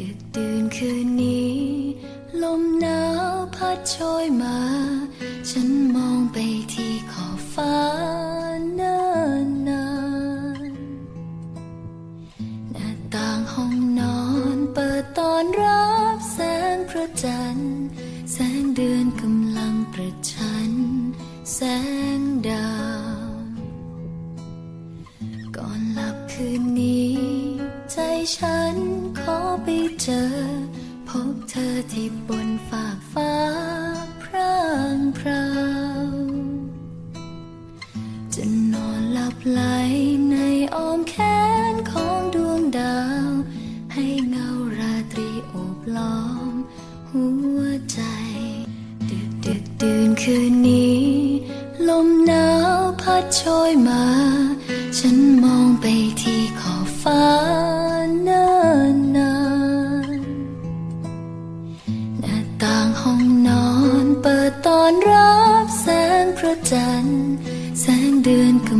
ดึกดื่นคืนนี้ ลมหนาวพัดโชยมา ฉันมองไปที่ขอบฟ้าเนิ่นนานหน้าต่างห้องนอนเปิดตอนรับแสงพระจันทร์ แสงเดือนกำลังประชัน แสงดาว ก่อนหลับคืนนี้ ใจฉันขอไปเจอ พบเธอที่บนฝากฟ้าพร่างพราวจะนอนหลับไหลในอ้อมแขนของดวงดาว ให้เงาราตรีโอบล้อม หัวใจ ดึกดึกดื่นคืนนี้ ลมหนาวพัดโชยมา ฉันมองไปที่ขอบฟ้า ห้องนอนเปิดตอนรับแสงพระจันทร์ แสงเดือนกำลังประ